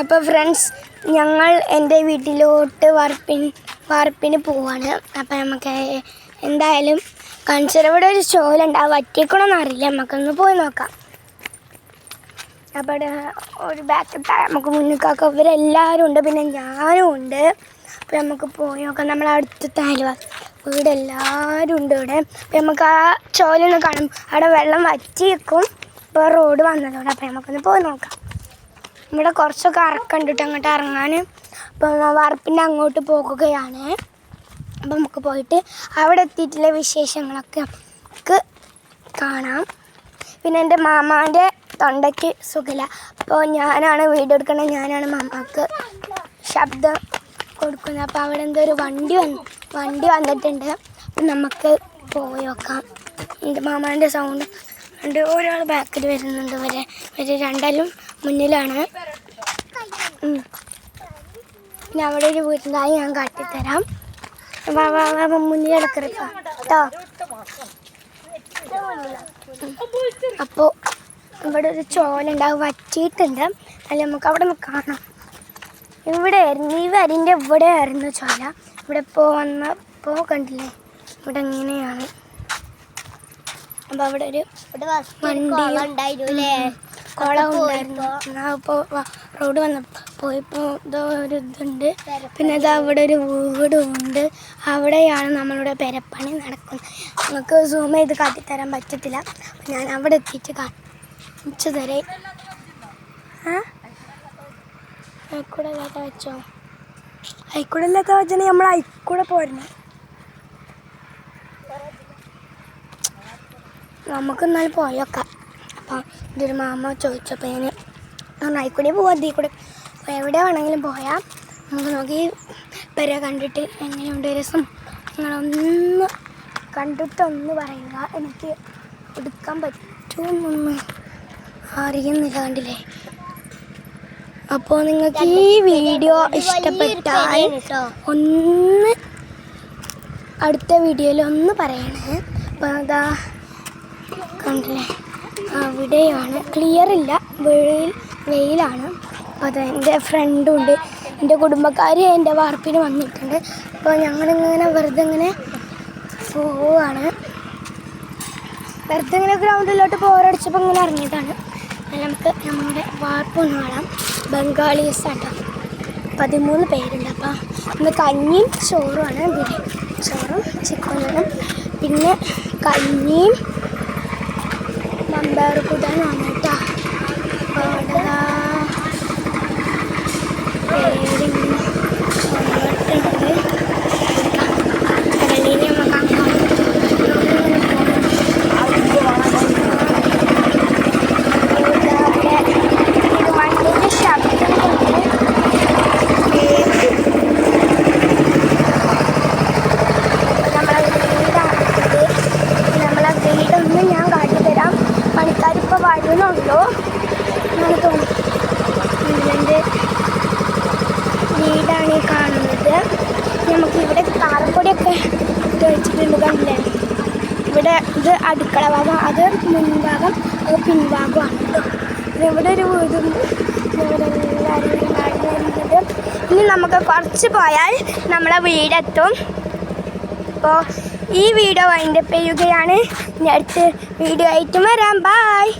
അപ്പോൾ ഫ്രണ്ട്സ് ഞങ്ങൾ എന്റെ വീട്ടിലോട്ട് വാർപ്പിന് വാർപ്പിന് പോവാണ്. അപ്പോൾ നമുക്ക് എന്തായാലും കൺസറവിടെ ഒരു സ്റ്റോലുണ്ട് ആ വറ്റിക്കണമെന്ന് അറിയില്ല. നമുക്കൊന്ന് പോയി നോക്കാം. അപ്പോൾ ഒരു ബാക്കപ്പ് നമുക്ക് മുന്നിക്കാക്ക ഇവരെല്ലാവരും ഉണ്ട്. പിന്നെ ഞാനും ഉണ്ട്. അപ്പോൾ നമുക്ക് പോയി നോക്കാം. നമ്മളെ അടുത്തത്തെ അയൽവാ വീട് എല്ലാവരും ഉണ്ട് ഇവിടെ. അപ്പോൾ നമുക്ക് ആ ചോലൊന്ന് കാണും. അവിടെ വെള്ളം വറ്റി വെക്കും ഇപ്പോൾ റോഡ് വന്നതോടെ. അപ്പോൾ നമുക്കൊന്ന് പോയി നോക്കാം. ഇവിടെ കുറച്ചൊക്കെ അറക്കണ്ടിട്ട് അങ്ങോട്ട് ഇറങ്ങാൻ. അപ്പം വറപ്പിന്റെ അങ്ങോട്ട് പോകുകയാണ്. അപ്പം നമുക്ക് പോയിട്ട് അവിടെ എത്തിയിട്ടുള്ള വിശേഷങ്ങളൊക്കെ നമുക്ക് കാണാം. പിന്നെ എന്റെ മാമാന്റെ തൊണ്ടയ്ക്ക് സുഖമില്ല. അപ്പോൾ ഞാനാണ് വീഡിയോ എടുക്കുന്നത്. ഞാനാണ് മാമാക്ക് ശബ്ദം കൊടുക്കുന്നത്. അപ്പോൾ അവിടെ എന്തോ ഒരു വണ്ടി വന്ന് വണ്ടി വന്നിട്ടുണ്ട്. അപ്പം നമുക്ക് പോയി നോക്കാം. എന്റെ മാമാന്റെ സൗണ്ട് ഉണ്ട് ഒരാൾ ബാക്കിൽ വരുന്നുണ്ട്. വരെ വരെ രണ്ടാലും മുന്നിലാണ്. പിന്നെ അവിടെ ഒരു വീട്ടിലായി ഞാൻ കാട്ടിത്തരാം. മുന്നിൽ കിടക്കരുത് കേട്ടോ അപ്പോൾ ഇവിടെ ഒരു ചോലുണ്ടാവും വറ്റിയിട്ടുണ്ട്. അല്ല നമുക്ക് അവിടെ നിന്ന് കാണാം. ഇവിടെ ആയിരുന്നു ഈ വരിന്റെ ഇവിടെ ആയിരുന്നു ചോല. ഇവിടെ ഇപ്പോൾ വന്നപ്പോൾ കണ്ടില്ലേ? ഇവിടെ ഇങ്ങനെയാണ്. അപ്പോൾ അവിടെ ഒരു വണ്ടിയും കുളം ഉണ്ടായിരുന്നു. റോഡ് വന്ന പോയപ്പോൾ ഇതോ ഒരു ഇതുണ്ട്. പിന്നെ ഇത് അവിടെ ഒരു വീടും ഉണ്ട് അവിടെയാണ് നമ്മളുടെ പെരപ്പണി നടക്കുന്നത്. നമുക്ക് സൂം ചെയ്ത് കാട്ടിത്തരാൻ പറ്റത്തില്ല. ഞാൻ അവിടെ എത്തിയിട്ട് കാണിച്ചു തരേ. അയക്കൂടെ ഇല്ലാത്ത വെച്ചോ? അയക്കൂടെ ഇല്ലാത്ത വെച്ചാൽ നമ്മൾ അയക്കൂടെ പോരുന്നു നമുക്ക് എന്നാലും പോയൊക്കാം അപ്പം ഒരു മാമ ചോദിച്ചപ്പോൾ ഞാൻ പറഞ്ഞു ആയിക്കൂടെ പോവാം അതീ കൂടെ അപ്പോൾ എവിടെ വേണമെങ്കിലും പോയാൽ നമുക്ക് നോക്കി പെര കണ്ടിട്ട് എങ്ങനെയുണ്ട് രസം. നിങ്ങളൊന്ന് കണ്ടിട്ടൊന്ന് പറയുക. എനിക്ക് എടുക്കാൻ പറ്റുമെന്നൊന്ന് അറിയുന്നില്ല കണ്ടില്ലേ? അപ്പോൾ നിങ്ങൾക്ക് ഈ വീഡിയോ ഇഷ്ടപ്പെട്ടാൽ ഒന്ന് അടുത്ത വീഡിയോയിൽ ഒന്ന് പറയണേ. അപ്പോൾ അതാ കണ്ടില്ലേ? അവിടെയാണ്. ക്ലിയർ ഇല്ല. വെയിൽ വെയിലാണ്. അപ്പോൾ അത് എന്റെ ഫ്രണ്ടും ഉണ്ട്. എന്റെ കുടുംബക്കാർ എന്റെ വാർപ്പിന് വന്നിട്ടുണ്ട്. അപ്പോൾ ഞങ്ങളിങ്ങനെ വെറുതെ ഇങ്ങനെ പോവാണ്. വെറുതെ ഇങ്ങനെ ഗ്രൗണ്ടിലോട്ട് പോരടിച്ചപ്പോൾ ഇങ്ങനെ ഇറങ്ങിയതാണ്. നമുക്ക് നമ്മുടെ വാർപ്പൊന്ന് കാണാം. ബംഗാളീസ് ആട്ടോ. പതിമൂന്ന് പേരുണ്ട്. അപ്പോൾ ഇന്ന് കഞ്ഞിയും ചോറുമാണ് ചോറും ചിക്കനും പിന്നെ കഞ്ഞിയും நம்பருக்கு தான் வந்துட்டா എന്നാണ് തോന്നുന്നത് വീടാണ് ഈ കാണുന്നത്. നമുക്ക് ഇവിടെ താറപ്പൊടിയൊക്കെ ഇട്ട് വെച്ചിട്ടുണ്ട് കണ്ടില്ലേ? ഇവിടെ ഇത് അടുക്കള ഭാഗം അത് മുൻഭാഗം അത് പിൻഭാഗമാണ് കേട്ടോ. ഇവിടെ ഒരു വീടുണ്ട്. എല്ലാവരും ഇങ്ങനെ ഇനി നമുക്ക് കുറച്ച് പോയാൽ നമ്മളെ വീടെത്തും. അപ്പോൾ ഈ വീഡിയോ വൈൻഡപ്പ് ചെയ്യുകയാണ് ഇനി അടുത്ത് വീഡിയോ ആയിട്ട് വരാം. ബായ്